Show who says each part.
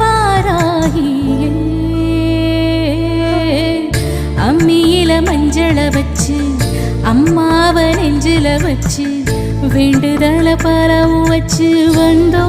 Speaker 1: வாராகியே அம்மியில மஞ்சள வச்சு அம்மாவ நெஞ்சில வச்சு வேண்டுதல பரவு வச்சு வந்தோம்.